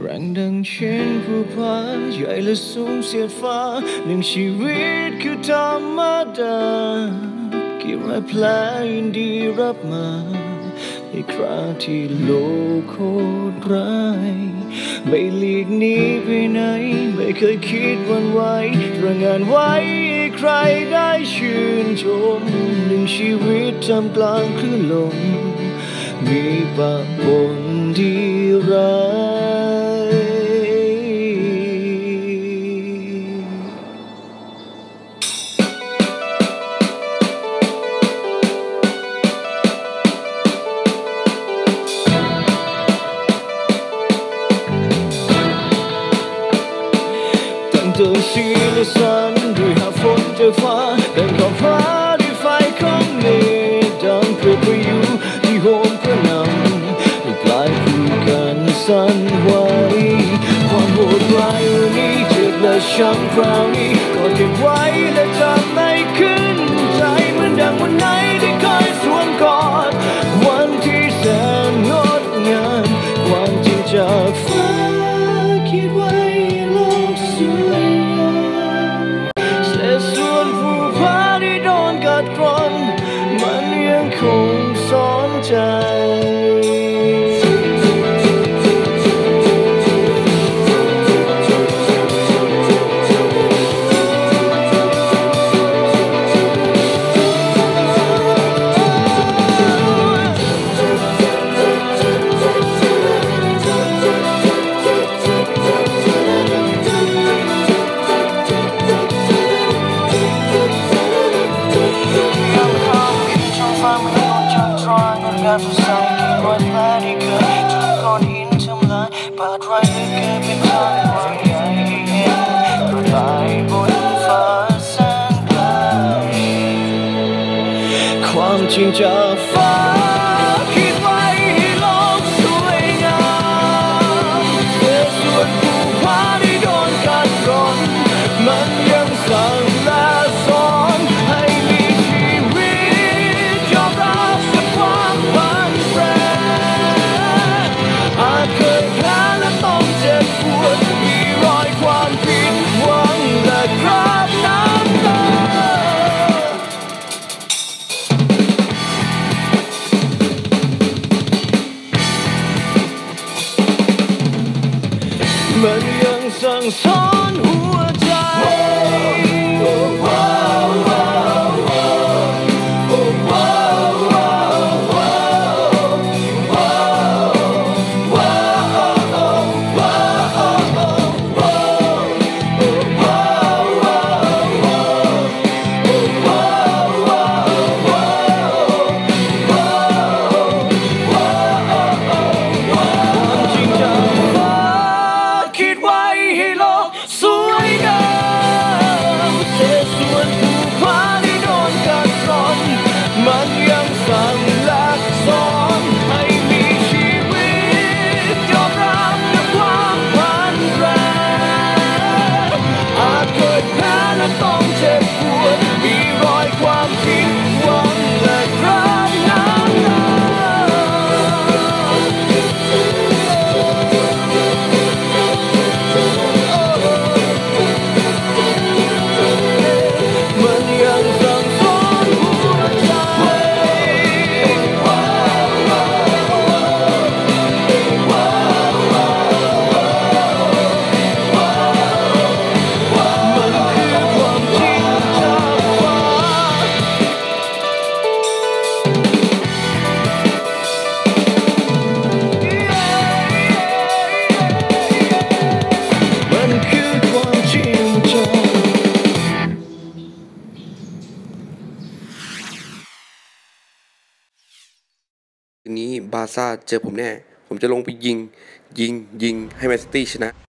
กร่งดังเช่นผู้พาใหญ่และสูงเสียดฟ้าหนึ่งชีวิตคือธรรมดากี่รอยแผลยินดีรับมาในคราที่โลกโคตรร้ายไม่หลีกหนีไปไหน ไม่เคยคิดวันไหวตระงานไว้ให้ใครได้ชื่นชมหนึ่งชีวิตทำกลางคลื่นลมมีปะปนที่ร้าย ตัวสีและสันด้วยหาฝนเจอฟ้าแต่ขอบฟ้าด้วยไฟของเนดังเพื่อประยุที่โหมกระหนำให้กลายคู่กันสั่นไหวความโหดร้ายวันนี้เจ็บและช้ำคราวนี้ก็เก็บไว้และจำไม่ คงสอนใจายงดงามสดใสกี่รอยแผลที่เคยถูกก้อนหินทำลายบาดรอยลึกเกินเป็นทางควาใหญ่เห็นกระต่ายบนฟ้าแสนไกลความจริงจากฟ้า ยั ดกร่อน คืนนี้บาซ่าเจอผมแน่ ผมจะลงไปยิง ยิงยิงให้แมนซิตี้ชนะ